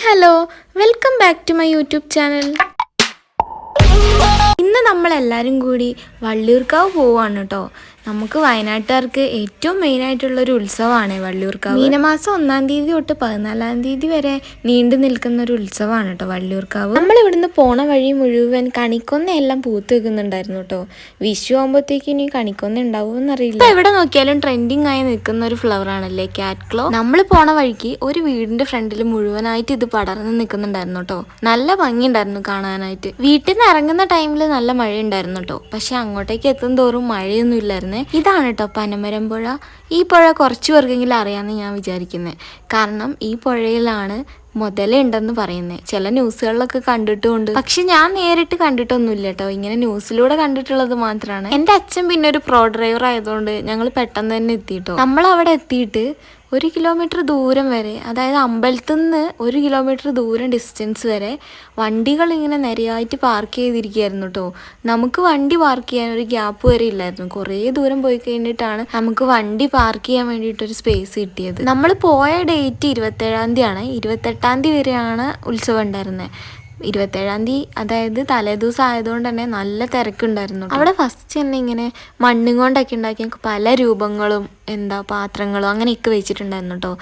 Hello welcome back to my YouTube channel ഇന്ന് നമ്മളെല്ലാവരും കൂടി വള്ളിയൂർക്കാവ് പോവാണ് കേട്ടോ നമുക്ക് വയനാട്ടുകാർക്ക് ഏറ്റവും മെയിൻ ആയിട്ടുള്ള ഒരു ഉത്സവമാണ് വള്ളിയൂർക്കാവ്. മീനമാസം ഒന്നാം തീയതി തൊട്ട് പതിനാലാം തീയതി വരെ നീണ്ടു നിൽക്കുന്ന ഒരു ഉത്സവമാണ് കേട്ടോ വള്ളിയൂർക്കാവ്. നമ്മൾ ഇവിടുന്ന് പോണ വഴി മുഴുവൻ കണിക്കൊന്ന എല്ലാം പൂത്ത് വെക്കുന്നുണ്ടായിരുന്നു കേട്ടോ വിഷു ആകുമ്പോഴത്തേക്ക് ഇനി കണിക്കൊന്ന ഉണ്ടാവും അറിയില്ല എവിടെ നോക്കിയാലും ട്രെൻഡിങ് ആയി നിൽക്കുന്ന ഒരു ഫ്ലവർ ആണല്ലേ കാറ്റ് ക്ലോ നമ്മൾ പോണ വഴിക്ക് ഒരു വീടിന്റെ ഫ്രണ്ടിൽ മുഴുവനായിട്ട് ഇത് പടർന്ന് നിൽക്കുന്നുണ്ടായിരുന്നു കേട്ടോ നല്ല ഭംഗിയുണ്ടായിരുന്നു കാണാനായിട്ട്. വീട്ടിൽ നിന്ന് ഇറങ്ങുന്ന ടൈമിൽ നല്ല മഴ ഉണ്ടായിരുന്നു കേട്ടോ പക്ഷെ അങ്ങോട്ടേക്ക് എത്തും തോറും മഴയൊന്നും ഇല്ലായിരുന്നേ. ഇതാണ് കേട്ടോ പനമരം പുഴ. ഈ പുഴ കുറച്ച് പേർക്കെങ്കിലും അറിയാമെന്ന് ഞാൻ വിചാരിക്കുന്നത് കാരണം ഈ പുഴയിലാണ് മുതലുണ്ടെന്ന് പറയുന്നത് ചില ന്യൂസുകളിലൊക്കെ കണ്ടിട്ടുമുണ്ട് പക്ഷെ ഞാൻ നേരിട്ട് കണ്ടിട്ടൊന്നുമില്ല കേട്ടോ ഇങ്ങനെ ന്യൂസിലൂടെ കണ്ടിട്ടുള്ളത് മാത്രമാണ് എന്റെ അച്ഛൻ പിന്നെ ഒരു പ്രോ ഡ്രൈവർ ആയതുകൊണ്ട് ഞങ്ങൾ പെട്ടെന്ന് തന്നെ എത്തിയിട്ടോ നമ്മൾ അവിടെ എത്തിയിട്ട് ഒരു കിലോമീറ്റർ ദൂരം വരെ അതായത് അമ്പലത്തിൽ നിന്ന് ഒരു കിലോമീറ്റർ ദൂരം ഡിസ്റ്റൻസ് വരെ വണ്ടികൾ ഇങ്ങനെ നിരയായിട്ട് പാർക്ക് ചെയ്തിരിക്കുകയായിരുന്നു കേട്ടോ നമുക്ക് വണ്ടി പാർക്ക് ചെയ്യാൻ ഒരു ഗ്യാപ്പ് വരെ ഇല്ലായിരുന്നു. കുറേ ദൂരം പോയി കഴിഞ്ഞിട്ടാണ് നമുക്ക് വണ്ടി പാർക്ക് ചെയ്യാൻ വേണ്ടിയിട്ടൊരു സ്പേസ് കിട്ടിയത്. നമ്മൾ പോയ ഡേറ്റ് ഇരുപത്തേഴാം തീയതിയാണ്. ഇരുപത്തെട്ടാം തീയതി വരെയാണ് ഉത്സവം ഉണ്ടായിരുന്നത് ഇരുപത്തേഴാം തീയതി അതായത് തലേദിവസം ആയതുകൊണ്ട് തന്നെ നല്ല തിരക്കുണ്ടായിരുന്നു. അവിടെ ഫസ്റ്റ് തന്നെ ഇങ്ങനെ മണ്ണും കൊണ്ടൊക്കെ ഉണ്ടാക്കിയ പല രൂപങ്ങളും എന്താ പാത്രങ്ങളും അങ്ങനെയൊക്കെ വെച്ചിട്ടുണ്ടായിരുന്നു കേട്ടോ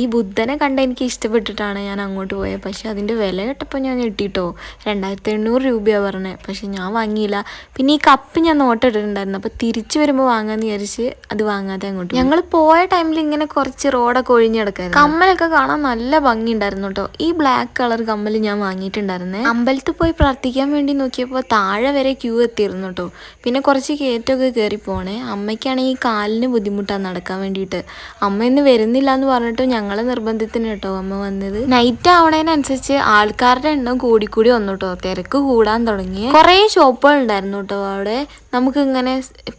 ഈ ബുദ്ധനെ കണ്ട എനിക്ക് ഇഷ്ടപ്പെട്ടിട്ടാണ് ഞാൻ അങ്ങോട്ട് പോയത് പക്ഷേ അതിന്റെ വില കേട്ടപ്പോൾ ഞാൻ ഞെട്ടിട്ടോ. രണ്ടായിരത്തി എണ്ണൂറ് രൂപയാണ് പറഞ്ഞത് പക്ഷെ ഞാൻ വാങ്ങിയില്ല. പിന്നെ ഈ കപ്പ് ഞാൻ നോട്ടിട്ടിട്ടുണ്ടായിരുന്നു. അപ്പോൾ തിരിച്ചു വരുമ്പോൾ വാങ്ങാന്ന് വിചാരിച്ച് അത് വാങ്ങാതെ അങ്ങോട്ട് ഞങ്ങൾ പോയ ടൈമിൽ ഇങ്ങനെ കുറച്ച് റോഡൊക്കെ ഒഴിഞ്ഞു കിടക്കായിരുന്നു. കമ്മലൊക്കെ കാണാൻ നല്ല ഭംഗി ഉണ്ടായിരുന്നു കേട്ടോ ഈ ബ്ലാക്ക് കളർ കമ്മൽ ഞാൻ വാങ്ങിയിട്ടുണ്ടായിരുന്നേ. അമ്പലത്തിൽ പോയി പ്രാർത്ഥിക്കാൻ വേണ്ടി നോക്കിയപ്പോൾ താഴെ വരെ ക്യൂ എത്തിയിരുന്നു കേട്ടോ പിന്നെ കുറച്ച് കയറ്റമൊക്കെ കയറി പോണേ. അമ്മയ്ക്കാണെങ്കിൽ കാലിന് ബുദ്ധിമുട്ടാണ് നടക്കാൻ വേണ്ടിയിട്ട്. അമ്മ ഇന്ന് വരുന്നില്ല എന്ന് പറഞ്ഞിട്ട് ഞങ്ങളെ നിർബന്ധത്തിന് കേട്ടോ അമ്മ വന്നത്. നൈറ്റ് ആവണതിനനുസരിച്ച് ആൾക്കാരുടെ എണ്ണം കൂടിക്കൂടി വന്നു കേട്ടോ തിരക്ക് കൂടാൻ തുടങ്ങി. കുറേ ഷോപ്പുകൾ ഉണ്ടായിരുന്നു കേട്ടോ അവിടെ. നമുക്ക് ഇങ്ങനെ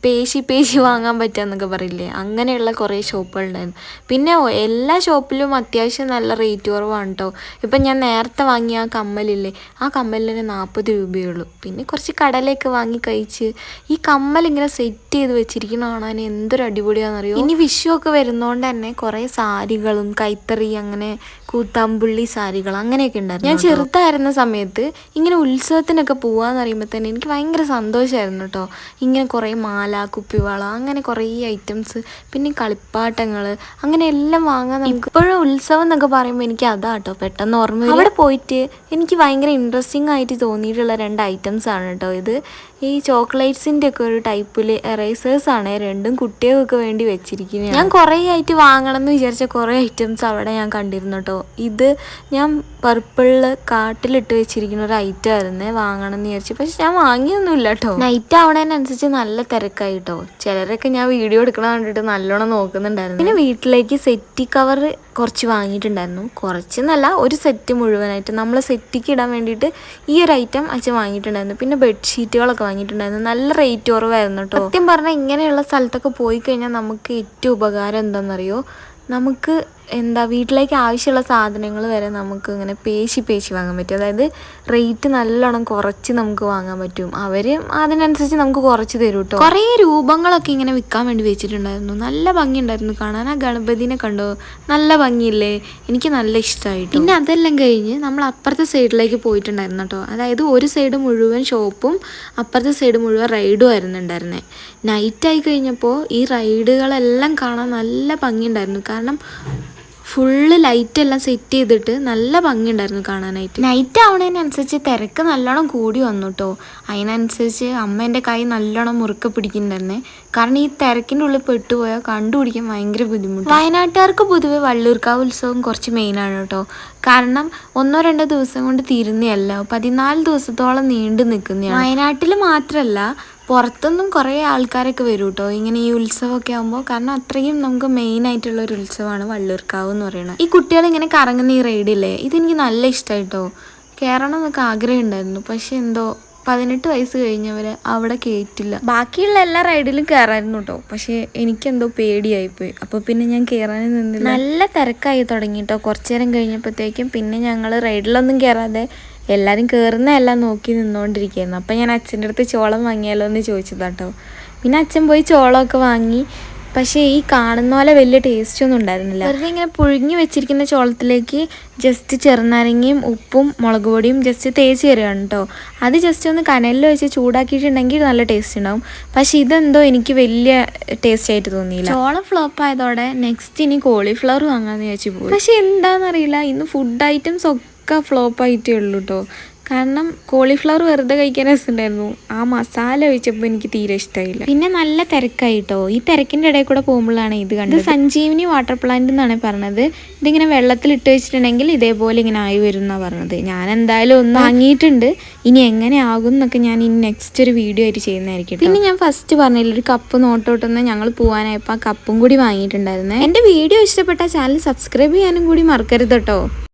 പേശി പേശി വാങ്ങാൻ പറ്റുക പറയില്ലേ? അങ്ങനെയുള്ള കുറേ ഷോപ്പുകൾ ഉണ്ടായിരുന്നു പിന്നെ എല്ലാ ഷോപ്പിലും അത്യാവശ്യം നല്ല റേറ്റ് കുറവാണ് കേട്ടോ. ഇപ്പം ഞാൻ നേരത്തെ വാങ്ങിയ ആ കമ്മലില്ലേ? ആ കമ്മലിന് നാൽപ്പത് രൂപയേ ഉള്ളൂ പിന്നെ കുറച്ച് കടലയൊക്കെ വാങ്ങി കഴിച്ച് ഈ കമ്മൽ ഇങ്ങനെ സെറ്റ് ചെയ്ത് വെച്ചിരിക്കണ കാണാൻ എന്തൊരു അടിപൊളിയാണെന്നറിയോ? ഇനി വിഷു ഒക്കെ വരുന്നോണ്ട് തന്നെ കുറേ സാരികളും കൈത്തറി അങ്ങനെ കൂത്താമ്പുള്ളി സാരികൾ അങ്ങനെയൊക്കെ ഉണ്ടായിരുന്നു ഞാൻ ചെറുതായിരുന്ന സമയത്ത് ഇങ്ങനെ ഉത്സവത്തിനൊക്കെ പോവാന്ന് പറയുമ്പോൾ തന്നെ എനിക്ക് ഭയങ്കര സന്തോഷമായിരുന്നു കേട്ടോ. ഇങ്ങനെ കുറേ മാല കുപ്പിവള അങ്ങനെ കുറേ ഐറ്റംസ് പിന്നെ കളിപ്പാട്ടങ്ങൾ അങ്ങനെ എല്ലാം വാങ്ങാൻ നമുക്ക് ഇപ്പോഴും ഉത്സവം എന്നൊക്കെ പറയുമ്പോൾ എനിക്ക് അതാ കേട്ടോ പെട്ടെന്ന് ഓർമ്മ. അവിടെ പോയിട്ട് എനിക്ക് ഭയങ്കര ഇൻട്രസ്റ്റിംഗ് ആയിട്ട് തോന്നിയിട്ടുള്ള രണ്ട് ഐറ്റംസ് ആണ് കേട്ടോ ഇത്. ഈ ചോക്ലേറ്റ്സിന്റെ ഒക്കെ ഒരു ടൈപ്പിൽ എറേസേഴ്സ് ആണ്. രണ്ടും കുട്ടികൾക്ക് വേണ്ടി വെച്ചിരിക്കുന്നത് ഞാൻ കുറേ ആയിട്ട് വാങ്ങണം എന്ന് വിചാരിച്ച കുറേ ഐറ്റംസ് അവിടെ ഞാൻ കണ്ടിരുന്നു കേട്ടോ ഇത് ഞാൻ പർപ്പിളിൽ കാട്ടിലിട്ട് വെച്ചിരിക്കുന്ന ഒരു ഐറ്റം ആയിരുന്നേ വാങ്ങണം എന്ന് വിചാരിച്ചു. പക്ഷെ ഞാൻ വാങ്ങിയൊന്നുമില്ല കേട്ടോ നൈറ്റ് ആവണതിനനുസരിച്ച് നല്ല തിരക്കായി കേട്ടോ ചിലരൊക്കെ ഞാൻ വീഡിയോ എടുക്കണ കണ്ടിട്ട് നല്ലോണം നോക്കുന്നുണ്ടായിരുന്നു. പിന്നെ വീട്ടിലേക്ക് സെറ്റി കവർ കുറച്ച് വാങ്ങിയിട്ടുണ്ടായിരുന്നു. കുറച്ചെന്നല്ല ഒരു സെറ്റ് മുഴുവനായിട്ട്. നമ്മൾ സെറ്റിക്ക് ഇടാൻ വേണ്ടിയിട്ട് ഈ ഒരു ഐറ്റം അച്ഛൻ വാങ്ങിയിട്ടുണ്ടായിരുന്നു. പിന്നെ ബെഡ്ഷീറ്റുകളൊക്കെ വാങ്ങിയിട്ടുണ്ടായിരുന്നു. നല്ല റേറ്റ് കുറവായിരുന്നു കേട്ടോ സത്യം പറഞ്ഞാൽ ഇങ്ങനെയുള്ള സ്ഥലത്തൊക്കെ പോയി കഴിഞ്ഞാൽ നമുക്ക് ഏറ്റവും ഉപകാരം എന്താണെന്നറിയോ നമുക്ക് എന്താ വീട്ടിലേക്ക് ആവശ്യമുള്ള സാധനങ്ങൾ വരെ നമുക്ക് ഇങ്ങനെ പേശി പേശി വാങ്ങാൻ പറ്റും. അതായത് റേറ്റ് നല്ലോണം കുറച്ച് നമുക്ക് വാങ്ങാൻ പറ്റും. അവർ അതിനനുസരിച്ച് നമുക്ക് കുറച്ച് തരും കേട്ടോ കുറേ രൂപങ്ങളൊക്കെ ഇങ്ങനെ വിൽക്കാൻ വേണ്ടി വെച്ചിട്ടുണ്ടായിരുന്നു. നല്ല ഭംഗിയുണ്ടായിരുന്നു. കാണാൻ ആ ഗണപതിനെ കണ്ടോ? നല്ല ഭംഗിയില്ലേ? എനിക്ക് നല്ല ഇഷ്ടമായിട്ട്. പിന്നെ അതെല്ലാം കഴിഞ്ഞ് നമ്മൾ അപ്പുറത്തെ സൈഡിലേക്ക് പോയിട്ടുണ്ടായിരുന്നു കേട്ടോ അതായത് ഒരു സൈഡ് മുഴുവൻ ഷോപ്പും അപ്പുറത്തെ സൈഡ് മുഴുവൻ റൈഡും ആയിരുന്നു ഉണ്ടായിരുന്നത് നൈറ്റ് ആയി കഴിഞ്ഞപ്പോൾ ഈ റൈഡുകളെല്ലാം കാണാൻ നല്ല ഭംഗിയുണ്ടായിരുന്നു. കാരണം ഫുള്ള് ലൈറ്റ് എല്ലാം സെറ്റ് ചെയ്തിട്ട് നല്ല ഭംഗിയുണ്ടായിരുന്നു കാണാനായിട്ട്. നൈറ്റ് ആവണതിനനുസരിച്ച് തിരക്ക് നല്ലോണം കൂടി വന്നു കേട്ടോ അതിനനുസരിച്ച് അമ്മ എന്റെ കൈ നല്ലോണം മുറുക്ക പിടിക്കുന്നുണ്ടായിരുന്നേ. കാരണം ഈ തിരക്കിന്റെ ഉള്ളിൽ പെട്ടുപോയാൽ കണ്ടുപിടിക്കാൻ ഭയങ്കര ബുദ്ധിമുട്ട്. വയനാട്ടുകാർക്ക് പൊതുവെ വള്ളൂർക്കാവ് ഉത്സവം കുറച്ച് മെയിനാണ് കേട്ടോ കാരണം ഒന്നോ രണ്ടോ ദിവസം കൊണ്ട് തീരുന്നതല്ല പതിനാല് ദിവസത്തോളം നീണ്ടു നിൽക്കുന്നതാണ്. വയനാട്ടിൽ മാത്രമല്ല പുറത്തുനിന്നും കുറേ ആൾക്കാരൊക്കെ വരും കേട്ടോ ഇങ്ങനെ ഈ ഉത്സവമൊക്കെ ആകുമ്പോൾ കാരണം അത്രയും നമുക്ക് മെയിൻ ആയിട്ടുള്ള ഒരു ഉത്സവമാണ് വള്ളൂർക്കാവ് എന്ന് പറയുന്നത്. ഈ കുട്ടികൾ ഇങ്ങനെ കറങ്ങുന്ന ഈ റൈഡില്ലേ ഇതെനിക്ക് നല്ല ഇഷ്ടമായിട്ടോ കയറണം എന്നൊക്കെ ആഗ്രഹം ഉണ്ടായിരുന്നു പക്ഷെ എന്തോ പതിനെട്ട് വയസ്സ് കഴിഞ്ഞവരെ അവിടെ കയറ്റില്ല ബാക്കിയുള്ള എല്ലാ റൈഡിലും കയറായിരുന്നു കേട്ടോ പക്ഷേ എനിക്കെന്തോ പേടിയായിപ്പോയി. അപ്പോൾ പിന്നെ ഞാൻ കയറാനും നിന്നില്ല. നല്ല തിരക്കായി തുടങ്ങി കേട്ടോ കുറച്ചു നേരം കഴിഞ്ഞപ്പോഴത്തേക്കും പിന്നെ ഞങ്ങൾ റൈഡിലൊന്നും കയറാതെ എല്ലാവരും കയറുന്ന എല്ലാം നോക്കി നിന്നുകൊണ്ടിരിക്കുകയായിരുന്നു അപ്പം ഞാൻ അച്ഛന്റെ അടുത്ത് ചോളം വാങ്ങിയാലോ എന്ന് ചോദിച്ചതാട്ടോ. പിന്നെ അച്ഛൻ പോയി ചോളമൊക്കെ വാങ്ങി. പക്ഷേ ഈ കാണുന്ന പോലെ വലിയ ടേസ്റ്റ് ഒന്നും ഉണ്ടായിരുന്നില്ല. വെറുതെ ഇങ്ങനെ പുഴുങ്ങി വെച്ചിരിക്കുന്ന ചോളത്തിലേക്ക് ജസ്റ്റ് ചെറുനാരങ്ങയും ഉപ്പും മുളക് പൊടിയും ജസ്റ്റ് തേച്ച് തരികയാണ് കേട്ടോ അത് ജസ്റ്റ് ഒന്ന് കനലിൽ വെച്ച് ചൂടാക്കിയിട്ടുണ്ടെങ്കിൽ നല്ല ടേസ്റ്റ് ഉണ്ടാവും. പക്ഷേ ഇതെന്തോ എനിക്ക് വലിയ ടേസ്റ്റ് ആയിട്ട് തോന്നിയില്ല. ചോളം ഫ്ലോപ്പ് ആയതോടെ നെക്സ്റ്റ് ഇനി കോളിഫ്ലവർ വാങ്ങാമെന്ന് വിചാരിച്ചു പോയി. പക്ഷേ എന്താണെന്നറിയില്ല ഇന്ന് ഫുഡ് ഐറ്റംസ് ഒക്കെ ഫ്ലോപ്പ് ആയിട്ടേ ഉള്ളൂ കേട്ടോ കാരണം കോളിഫ്ലവർ വെറുതെ കഴിക്കാൻ രസമുണ്ടായിരുന്നു. ആ മസാല ഒഴിച്ചപ്പോൾ എനിക്ക് തീരെ ഇഷ്ടമായില്ല പിന്നെ നല്ല തിരക്കായിട്ടോ ഈ തിരക്കിന്റെ ഇടയിൽ കൂടെ പോകുമ്പോഴാണ് ഇത് കണ്ടത്. സഞ്ജീവിനി വാട്ടർ പ്ലാന്റ് എന്നാണ് പറഞ്ഞത്. ഇതിങ്ങനെ വെള്ളത്തിൽ ഇട്ട് വെച്ചിട്ടുണ്ടെങ്കിൽ ഇതേപോലെ ഇങ്ങനെ ആയി വരും എന്നാണ് പറഞ്ഞത്. ഞാൻ എന്തായാലും ഒന്ന് വാങ്ങിയിട്ടുണ്ട്. ഇനി എങ്ങനെ ആകും എന്നൊക്കെ ഞാൻ ഇനി നെക്സ്റ്റ് ഒരു വീഡിയോ ആയിട്ട് ചെയ്യുന്നതായിരിക്കും പിന്നെ ഞാൻ ഫസ്റ്റ് പറഞ്ഞില്ല ഒരു കപ്പ് നോട്ടോട്ടെന്ന് ഞങ്ങൾ പോകാനായപ്പോൾ ആ കപ്പും കൂടി വാങ്ങിയിട്ടുണ്ടായിരുന്നേ. എന്റെ വീഡിയോ ഇഷ്ടപ്പെട്ട ചാനൽ സബ്സ്ക്രൈബ് ചെയ്യാനും കൂടി മറക്കരുത് കേട്ടോ